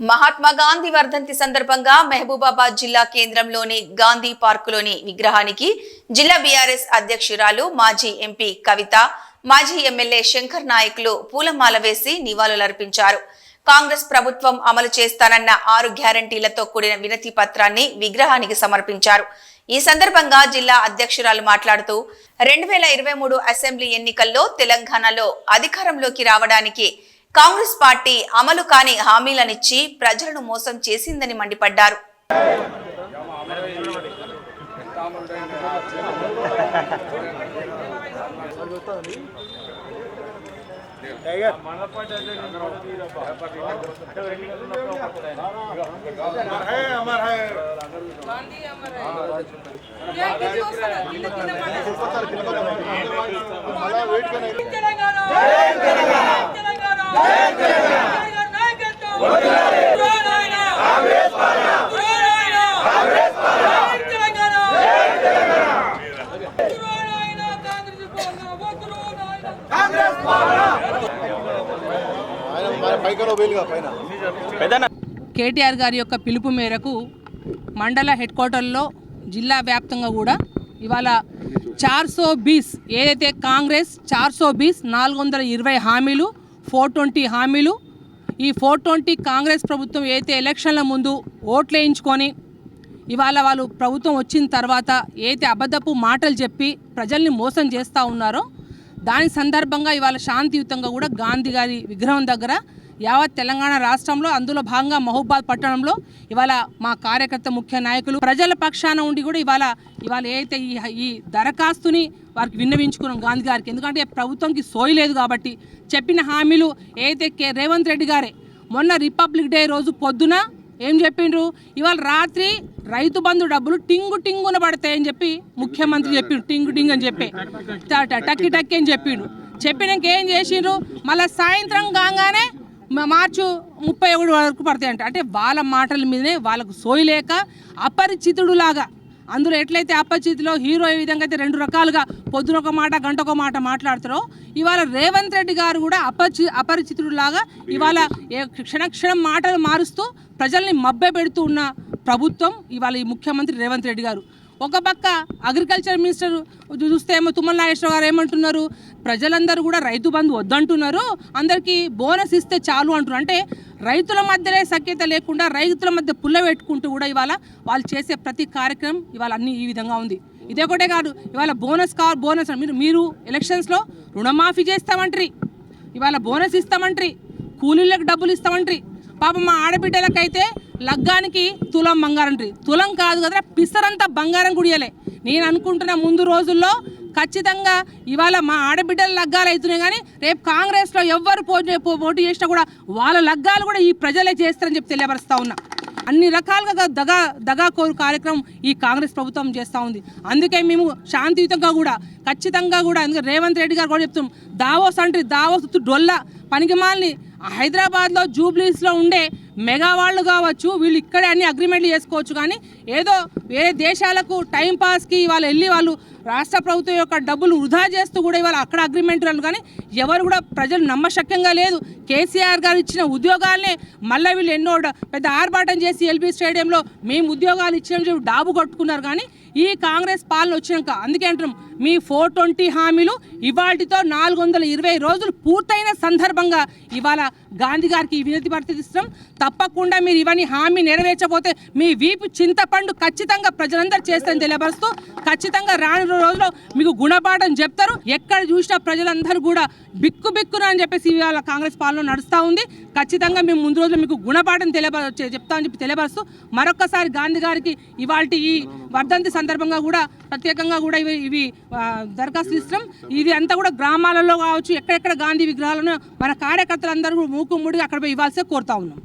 మహాత్మా గాంధీ వర్ధంతి సందర్భంగా మహబూబాబాద్ జిల్లా కేంద్రంలోని గాంధీ పార్కులోని విగ్రహానికి జిల్లా బీఆర్ఎస్ అధ్యక్షురాలు మాజీ ఎంపీ కవిత మాజీ ఎమ్మెల్యే శంకర్ నాయకులు పూలమాల వేసి నివాళులర్పించారు. కాంగ్రెస్ ప్రభుత్వం అమలు చేస్తానన్న ఆరు గ్యారంటీలతో కూడిన వినతి పత్రాన్ని విగ్రహానికి సమర్పించారు. ఈ సందర్భంగా జిల్లా అధ్యక్షురాలు మాట్లాడుతూ రెండు వేల ఇరవై మూడు అసెంబ్లీ ఎన్నికల్లో తెలంగాణలో అధికారంలోకి రావడానికి కాంగ్రెస్ పార్టీ అమలు కాని హామీలనిచ్చి ప్రజలను మోసం చేసిందని మండిపడ్డారు. తెలంగాణ కేటీఆర్ గారి యొక్క పిలుపు మేరకు మండల హెడ్ క్వార్టర్లో జిల్లా వ్యాప్తంగా కూడా ఇవాళ చార్సో బీస్ ఏదైతే కాంగ్రెస్ చార్సో బీస్ నాలుగు వందల ఇరవై హామీలు ఫోర్ ట్వంటీ హామీలు. ఈ ఫోర్ ట్వంటీ కాంగ్రెస్ ప్రభుత్వం ఏదైతే ఎలక్షన్ల ముందు ఓట్లు వేయించుకొని ఇవాళ వాళ్ళు ప్రభుత్వం వచ్చిన తర్వాత ఏదైతే అబద్ధపు మాటలు చెప్పి ప్రజల్ని మోసం చేస్తూ ఉన్నారో దాని సందర్భంగా ఇవాళ శాంతియుతంగా కూడా గాంధీ గారి విగ్రహం దగ్గర యావత్ తెలంగాణ రాష్ట్రంలో అందులో భాగంగా మహబూబాద్ పట్టణంలో ఇవాళ మా కార్యకర్త ముఖ్య నాయకులు ప్రజల పక్షాన ఉండి కూడా ఇవాళ ఇవాళ ఏదైతే ఈ ఈ దరఖాస్తుని వారికి విన్నవించుకున్నాం గాంధీ గారికి. ఎందుకంటే ప్రభుత్వంకి సోయి లేదు కాబట్టి చెప్పిన హామీలు ఏదైతే కే రేవంత్ రెడ్డి గారే మొన్న రిపబ్లిక్ డే రోజు పొద్దున ఏం చెప్పిండ్రు? ఇవాళ రాత్రి రైతు బంధు డబ్బులు టింగు టింగున పడతాయని చెప్పి ముఖ్యమంత్రి చెప్పిండు టింగు టింగ్ అని చెప్పి. టక్కి టక్కి అని చెప్పిండు చెప్పినాక ఏం చేసిండ్రు? మళ్ళీ సాయంత్రం కాగానే మార్చు ముప్పై ఒకటి వరకు పడతాయంట. అంటే వాళ్ళ మాటల మీదనే వాళ్ళకు సోయలేక అపరిచితుడులాగా. అందులో ఎట్లయితే అపరిచితిలో హీరో ఏ విధంగా అయితే రెండు రకాలుగా పొద్దున ఒక మాట గంట ఒక మాట మాట్లాడతారో ఇవాళ రేవంత్ రెడ్డి గారు కూడా అపరిచి అపరిచితుడులాగా ఇవాళ ఏ క్షణక్షణం మాటలు మారుస్తూ ప్రజల్ని మబ్బె పెడుతూ ఉన్న ప్రభుత్వం ఇవాళ ఈ ముఖ్యమంత్రి రేవంత్ రెడ్డి గారు. ఒక పక్క అగ్రికల్చర్ మినిస్టర్ చూస్తే ఏమో తుమ్మల నాగేశ్వర గారు ఏమంటున్నారు ప్రజలందరూ కూడా రైతు బంధు వద్దంటున్నారు అందరికీ బోనస్ ఇస్తే చాలు అంటున్నారు. అంటే రైతుల మధ్యనే సఖ్యత లేకుండా రైతుల మధ్య పుల్ల పెట్టుకుంటూ కూడా ఇవాళ వాళ్ళు చేసే ప్రతి కార్యక్రమం ఇవాళ అన్ని ఈ విధంగా ఉంది. ఇదే ఒకటే కాదు ఇవాళ బోనస్ కావాలి బోనస్ మీరు మీరు ఎలక్షన్స్లో రుణమాఫీ చేస్తామంటారు. ఇవాళ బోనస్ ఇస్తామంటారు కూలీలకు డబ్బులు ఇస్తామంటారు. పాప మా ఆడబిడ్డలకైతే లగ్గానికి తులం బంగారం ట్రీ తులం కాదు కదా పిసరంతా బంగారం గుడియలే నేను అనుకుంటున్న ముందు రోజుల్లో ఖచ్చితంగా ఇవాళ మా ఆడబిడ్డల లగ్గాలు అవుతున్నాయి కానీ రేపు కాంగ్రెస్లో ఎవ్వరు పోటీ పో- చేసినా కూడా వాళ్ళ లగ్గాలు కూడా ఈ ప్రజలే చేస్తారని చెప్పి తెలియపరుస్తూ ఉన్నా. అన్ని రకాలుగా దగా దగా కోరు కార్యక్రమం ఈ కాంగ్రెస్ ప్రభుత్వం చేస్తూ ఉంది. అందుకే మేము శాంతియుతంగా కూడా ఖచ్చితంగా కూడా అందుకే రేవంత్ రెడ్డి గారు కూడా చెప్తున్నాం దావోస్ అంటే దావోస్ డొల్ల. పనికిమాలని హైదరాబాద్లో జూబ్లీస్లో ఉండే మెగా వాళ్ళు కావచ్చు వీళ్ళు ఇక్కడే అన్ని అగ్రిమెంట్లు చేసుకోవచ్చు కానీ ఏదో వేరే దేశాలకు టైం పాస్కి వాళ్ళు వెళ్ళి వాళ్ళు రాష్ట్ర ప్రభుత్వం యొక్క డబ్బులు వృధా చేస్తూ కూడా ఇవాళ అక్కడ అగ్రిమెంట్ వాళ్ళు కానీ ఎవరు కూడా ప్రజలు నమ్మశక్యంగా లేదు. కేసీఆర్ గారు ఇచ్చిన ఉద్యోగాలనే మళ్ళీ వీళ్ళు ఎన్నో పెద్ద ఆర్భాటం చేసి ఎల్బీ స్టేడియంలో మేము ఉద్యోగాలు ఇచ్చిన చెప్పి డాబు కొట్టుకున్నారు కానీ ఈ కాంగ్రెస్ పాలన వచ్చినాక అందుకే అంటున్నాం మీ ఫోర్ ట్వంటీ హామీలు ఇవాటితో నాలుగు వందల ఇరవై రోజులు పూర్తయిన సందర్భంగా ఇవాళ గాంధీ గారికి ఈ వినతి పరిస్థితిస్తాం తప్పకుండా మీరు ఇవన్నీ హామీ నెరవేర్చకపోతే మీ వీపు చింతపండు ఖచ్చితంగా ప్రజలందరూ చేస్తారని తెలియపరుస్తూ ఖచ్చితంగా రాను రోజుల్లో మీకు గుణపాఠం చెప్తారు. ఎక్కడ చూసినా ప్రజలందరూ కూడా బిక్కు బిక్కున అని చెప్పేసి ఇవాళ కాంగ్రెస్ పాలన నడుస్తూ ఉంది. ఖచ్చితంగా మేము ముందు రోజుల్లో మీకు గుణపాఠం తెలియప చెప్తామని చెప్పి తెలియపరుస్తూ మరొకసారి గాంధీ గారికి ఇవాళ ఈ వర్ధంతి సందర్భంగా కూడా ప్రత్యేకంగా కూడా ఇవి ఇవి దరఖాస్తు ఇస్తాం ఇది అంతా కూడా గ్రామాలలో కావచ్చు ఎక్కడెక్కడ గాంధీ విగ్రహాలను మన కార్యకర్తలందరూ కూడా అక్కడ పోయి ఇవ్వాల్సే కోరుతా ఉన్నాం.